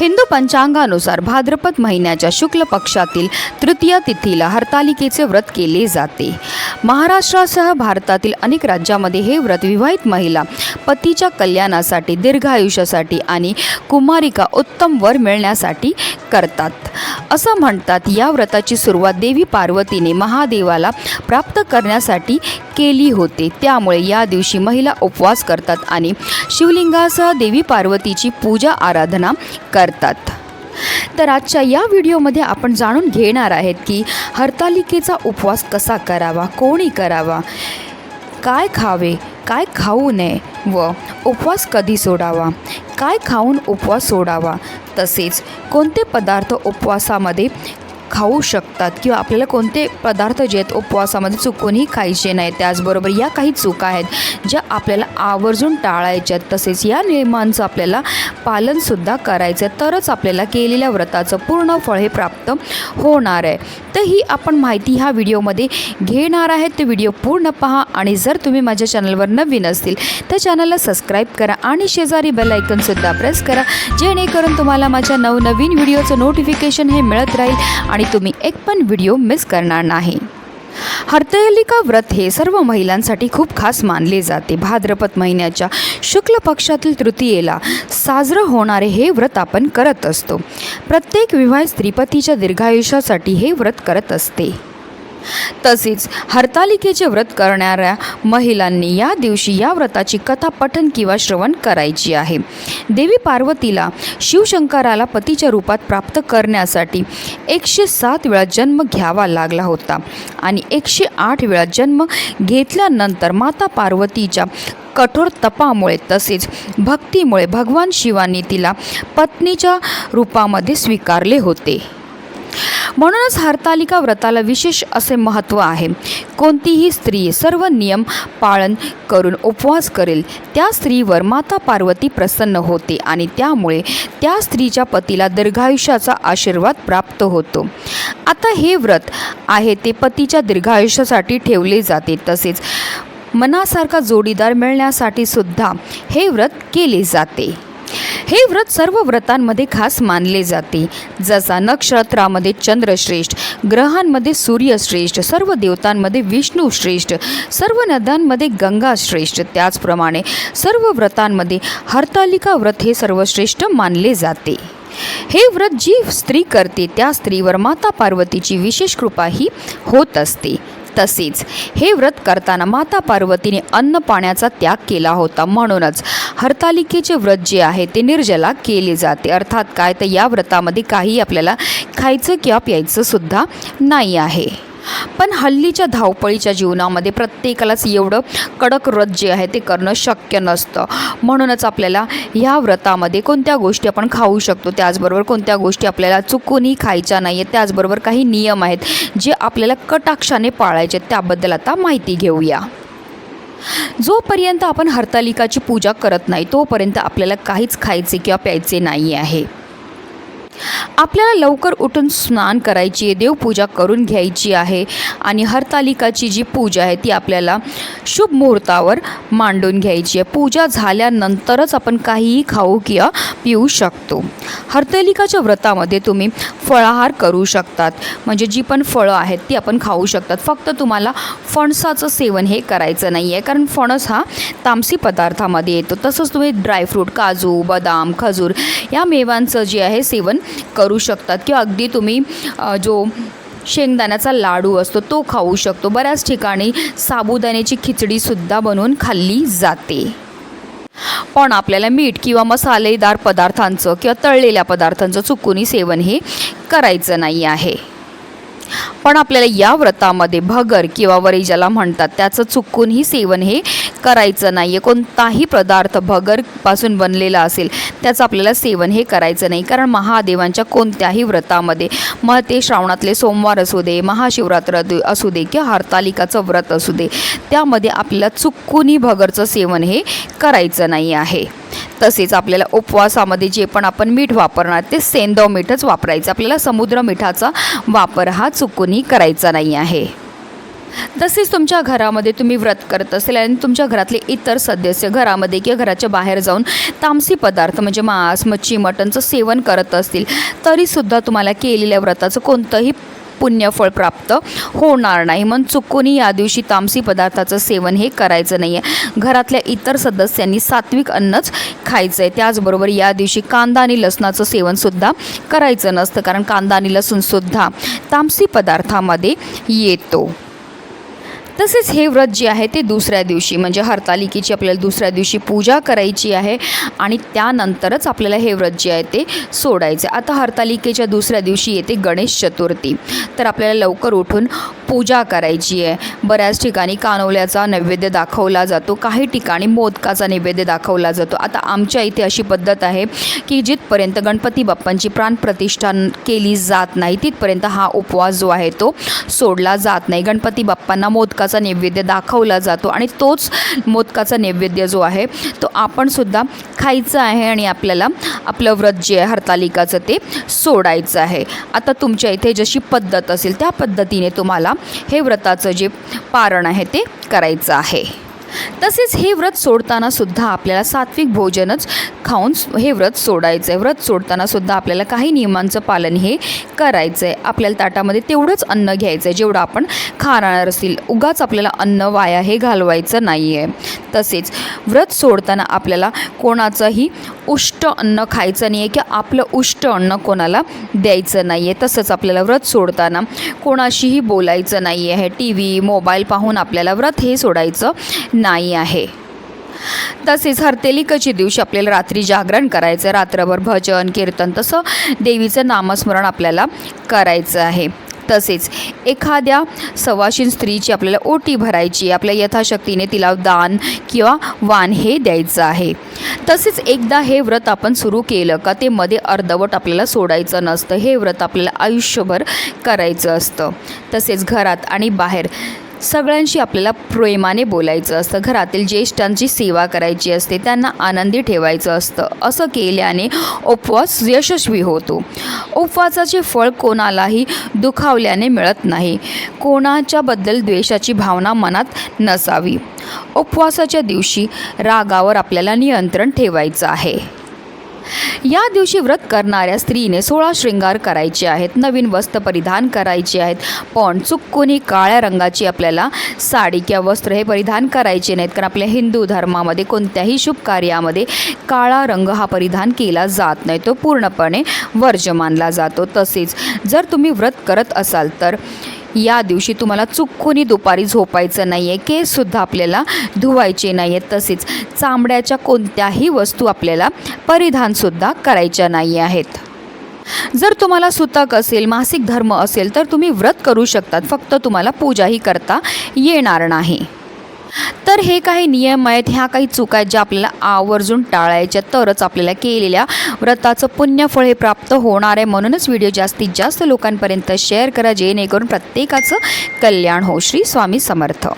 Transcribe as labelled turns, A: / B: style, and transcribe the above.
A: हिंदू पंचांगानुसार भाद्रपद महिन्याच्या शुक्ल पक्षातील तृतीय तिथीला हरतालिकेचे व्रत केले जाते. महाराष्ट्रासह भारतातील अनेक राज्यामध्ये हे व्रत विवाहित महिला पतीच्या कल्याणासाठी दीर्घायुष्यासाठी आणि कुमारिका उत्तम वर मिळण्यासाठी करतात. असं म्हणतात या व्रताची सुरुवात देवी पार्वतीने महादेवाला प्राप्त करण्यासाठी केली होती. त्यामुळे या दिवशी महिला उपवास करतात आणि शिवलिंगासह देवी पार्वतीची पूजा आराधना करतात. तर आजच्या या व्हिडिओमध्ये आपण जाणून घेणार आहेत की हरतालिकेचा उपवास कसा करावा कोणी करावा काय खावे काय खाऊ नये व उपवास कधी सोडावा काय खाऊन उपवास सोडावा तसेच कोणते पदार्थ उपवासामध्ये खाऊ शकतात किंवा आपल्याला कोणते पदार्थ जे आहेत उपवासामध्ये चुकूनही खायचे नाही त्याचबरोबर या काही चुका आहेत ज्या आपल्याला आवर्जून टाळायच्या आहेत. तसेच या नियमांचं आपल्याला पालनसुद्धा करायचं आहे. तरच आपल्याला केलेल्या व्रताचं पूर्ण फळ हे प्राप्त होणार आहे. तर ही आपण माहिती ह्या व्हिडिओमध्ये घेणार आहेत ते व्हिडिओ पूर्ण पहा आणि जर तुम्ही माझ्या चॅनलवर नवीन असतील तर चॅनलला सबस्क्राईब करा आणि शेजारी बेल आयकनसुद्धा प्रेस करा जेणेकरून तुम्हाला माझ्या नवनवीन व्हिडिओचं नोटिफिकेशन हे मिळत राहील आणि तुम्ही एक पण व्हिडिओ मिस करणार नाही. हरतालिका व्रत हे सर्व महिलांसाठी खूप खास मानले जाते. भाद्रपद महिन्याच्या शुक्ल पक्षातील तृतीयेला साजरं होणारे हे व्रत आपण करत असतो. प्रत्येक विवाहित स्त्रीपतीच्या दीर्घायुष्यासाठी हे व्रत करत असते. तसेच हरतालिकेचे व्रत करणाऱ्या महिलांनी या दिवशी या व्रताची कथा पठन किंवा श्रवण करायची आहे. देवी पार्वतीला शिवशंकराला पतीच्या रूपात प्राप्त करण्यासाठी एकशे सात वेळा जन्म घ्यावा लागला होता आणि एकशे आठ वेळा जन्म घेतल्यानंतर माता पार्वतीच्या कठोर तपामुळे तसेच भक्तीमुळे भगवान शिवांनी तिला पत्नीच्या रूपामध्ये स्वीकारले होते. म्हणूनच हरतालिका व्रताला विशेष असे महत्त्व आहे. कोणतीही स्त्री सर्व नियम पाळन करून उपवास करेल. त्या स्त्रीवर माता पार्वती प्रसन्न होते आणि त्यामुळे त्या स्त्रीच्या पतीला दीर्घायुष्याचा आशीर्वाद प्राप्त होतो. आता हे व्रत आहे ते पतीच्या दीर्घायुष्यासाठी ठेवले जाते. तसेच मनासारखा जोडीदार मिळण्यासाठी सुद्धा हे व्रत केले जाते. हे व्रत सर्व व्रतांमध्ये खास मानले जाते. जसा नक्षत्रामध्ये चंद्रश्रेष्ठ ग्रहांमध्ये सूर्यश्रेष्ठ सर्व देवतांमध्ये विष्णू श्रेष्ठ सर्व नद्यांमध्ये गंगा श्रेष्ठ त्याचप्रमाणे सर्व व्रतांमध्ये हरतालिका व्रत हे सर्वश्रेष्ठ मानले जाते. हे व्रत जी स्त्री करते त्या स्त्रीवर माता पार्वतीची विशेष कृपाही होत असते. तसेच हे व्रत करताना माता पार्वतीने अन्न पाण्याचा त्याग केला होता. म्हणूनच हरतालिकेचे व्रत जे आहे ते निर्जला केले जाते. अर्थात काय? तर या व्रतामध्ये काही आपल्याला खायचं किंवा प्यायचं सुद्धा नाही आहे. पण हल्लीच्या धावपळीच्या जीवनामध्ये प्रत्येकालाच एवढं कडक व्रत जे आहे ते करणं शक्य नसतं. म्हणूनच आपल्याला ह्या व्रतामध्ये कोणत्या गोष्टी आपण खाऊ शकतो त्याचबरोबर कोणत्या गोष्टी आपल्याला चुकूनही खायच्या नाही आहेत त्याचबरोबर काही नियम आहेत जे आपल्याला कटाक्षाने पाळायचे आहेत त्याबद्दल आता माहिती घेऊया. जोपर्यंत आपण हरतालिकाची पूजा करत नाही तोपर्यंत आपल्याला काहीच खायचे किंवा प्यायचे नाही आहे. आपल्याला लवकर उठून स्नान करायची आहे देवपूजा करून घ्यायची आहे आणि हरतालिकाची जी पूजा आहे ती आपल्याला शुभ मुहूर्तावर मांडून घ्यायची आहे. पूजा झाल्यानंतरच आपण काहीही खाऊ किंवा पिऊ शकतो. हरतालिकाच्या व्रतामध्ये तुम्ही फळाहार करू शकतात. म्हणजे जी पण फळं आहेत ती आपण खाऊ शकतात. फक्त तुम्हाला फणसाचं सेवन हे करायचं नाही आहे. कारण फणस हा तामसी पदार्थामध्ये येतो. तसंच तुम्ही ड्रायफ्रूट काजू बदाम खजूर या मेवांचं जे आहे सेवन करू शकतात. किंवा अगदी तुम्ही जो शेंगदाण्याचा लाडू असतो तो खाऊ शकतो. बऱ्याच ठिकाणी साबुदाण्याची खिचडीसुद्धा बनवून खाल्ली जाते. पण आपल्याला मीठ किंवा मसालेदार पदार्थांचं किंवा तळलेल्या पदार्थांचं चुकूनही सेवन हे करायचं नाही आहे. पण आपल्याला या व्रतामध्ये भगर किंवा वरी ज्याला म्हणतात त्याचं चुकूनही सेवन हे करायचं नाही आहे कोणताही पदार्थ भगरपासून बनलेला असेल त्याचं आपल्याला सेवन हे करायचं नाही. कारण महादेवांच्या कोणत्याही व्रतामध्ये मग ते श्रावणातले सोमवार असू दे महाशिवरात्र असू दे किंवा हरतालिकाचं व्रत असू दे त्यामध्ये आपल्याला चुकूनही भगरचं सेवन हे करायचं नाही आहे. तसेच आपल्याला उपवासामध्ये जे पण आपण मीठ वापरणार ते सेंदव मीठच वापरायचं. आपल्याला समुद्र मिठाचा वापर हा चुकूनही करायचा नाही आहे. तसेच तुमच्या घरामध्ये तुम्ही व्रत करत असेल आणि तुमच्या घरातले इतर सदस्य घरामध्ये किंवा घराच्या बाहेर जाऊन तामसी पदार्थ म्हणजे मांस मच्छी मटणचं सेवन करत असतील तरीसुद्धा तुम्हाला केलेल्या व्रताचं कोणतंही पुण्यफळ प्राप्त होणार नाही. मग चुकूनही या दिवशी तामसी पदार्थाचं सेवन हे करायचं नाही आहे घरातल्या इतर सदस्यांनी सात्विक अन्नच खायचं आहे त्याचबरोबर या दिवशी कांदा आणि लसणाचं सेवनसुद्धा करायचं नसतं कारण कांदा आणि लसूणसुद्धा तामसी पदार्थामध्ये येतो. तसेच हे व्रत जे आहे ते दुसऱ्या दिवशी म्हणजे हरतालिकेची आपल्याला दुसऱ्या दिवशी पूजा करायची आहे आणि त्यानंतरच आपल्याला हे व्रत जे आहे ते सोडायचं आता हरतालिकेच्या दुसऱ्या दिवशी येते गणेश चतुर्थी. तर आपल्याला लवकर उठून पूजा करायची आहे. बऱ्याच ठिकाणी कानवल्याचा नैवेद्य दाखवला जातो काही ठिकाणी मोदकाचा नैवेद्य दाखवला जातो. आता आमच्या इथे अशी पद्धत आहे की जिथपर्यंत गणपती बाप्पांची प्राणप्रतिष्ठा केली जात नाही तिथपर्यंत हा उपवास जो आहे तो सोडला जात नाही. गणपती बाप्पांना मोदकाचा नैवेद्य दाखवला जातो आणि तोच मोदकाचा नैवेद्य जो आहे तो आपणसुद्धा खायचा खायचं आहे आणि आपल्याला आपलं व्रत जे आहे हरतालिकाचं ते सोडायचं आहे. आता तुमच्या इथे जशी पद्धत असेल त्या पद्धतीने तुम्हाला हे व्रताचं जे पारण आहे ते करायचं आहे. तसेच हे व्रत सोडताना सुद्धा आपल्याला सात्विक भोजनच खाऊन हे व्रत सोडायचं आहे व्रत सोडताना सुद्धा आपल्याला काही नियमांचं पालन हे करायचं आहे आपल्याला ताटामध्ये तेवढंच अन्न घ्यायचं आहे जेवढं आपण खाणार असेल उगाच आपल्याला अन्न वाया हे घालवायचं नाही आहे तसेच व्रत सोडताना आपल्याला कोणाचंही उष्ट अन्न खायचं नाही आहे किंवा आपलं उष्ट अन्न कोणाला द्यायचं नाही आहे तसंच आपल्याला व्रत सोडताना कोणाशीही बोलायचं नाही आहे टी व्ही मोबाईल पाहून आपल्याला व्रत हे सोडायचं नाही आहे. तसेच हरतेलिकाच्या दिवशी आपल्याला रात्री जागरण करायचं रात्रभर भजन कीर्तन तसं देवीचं नामस्मरण आपल्याला करायचं आहे. तसेच एखाद्या सवाशीन स्त्रीची आपल्याला ओटी भरायची आपल्या यथाशक्तीने तिला दान किंवा वान हे द्यायचं आहे. तसेच एकदा हे व्रत आपण सुरू केलं का ते मध्ये अर्धवट आपल्याला सोडायचं नसतं हे व्रत आपल्याला आयुष्यभर करायचं असतं. तसेच घरात आणि बाहेर सगळ्यांशी आपल्याला प्रेमाने बोलायचं असतं. घरातील ज्येष्ठांची सेवा करायची असते त्यांना आनंदी ठेवायचं असतं. असं केल्याने उपवास यशस्वी होतो. उपवासाचे फळ कोणालाही दुखावल्याने मिळत नाही. कोणाच्याबद्दल द्वेषाची भावना मनात नसावी. उपवासाच्या दिवशी रागावर आपल्याला नियंत्रण ठेवायचं आहे. या दिवशी व्रत करणाऱ्या स्त्रीने सोळा शृंगार करायचे आहेत नवीन वस्त्र परिधान करायचे आहेत. पण चुकूनही काळ्या रंगाची आपल्याला साडी किंवा वस्त्र हे परिधान करायचे नाहीत. कारण आपल्या हिंदू धर्मामध्ये कोणत्याही शुभ कार्यामध्ये काळा रंग हा परिधान केला जात नाही. तो पूर्णपणे वर्ज मानला जातो. तसेच जर तुम्ही व्रत करत असाल तर या दिवशी तुम्हाला चुकूनही दुपारी झोपायचं नाही आहे केससुद्धा आपल्याला धुवायचे नाही आहेत तसेच चामड्याच्या कोणत्याही वस्तू आपल्याला परिधानसुद्धा करायच्या नाही आहेत. जर तुम्हाला सुतक असेल मासिक धर्म असेल तर तुम्ही व्रत करू शकतात फक्त तुम्हाला पूजाही करता येणार नाही. तर हे काही नियम आहेत ह्या काही चुका आहेत ज्या आपल्याला आवर्जून टाळायच्या तरच आपल्याला केलेल्या व्रताचं पुण्यफळ हे प्राप्त होणार आहे. म्हणूनच व्हिडिओ जास्तीत जास्त लोकांपर्यंत शेअर करा जेणेकरून प्रत्येकाचं कल्याण हो. श्री स्वामी समर्थ.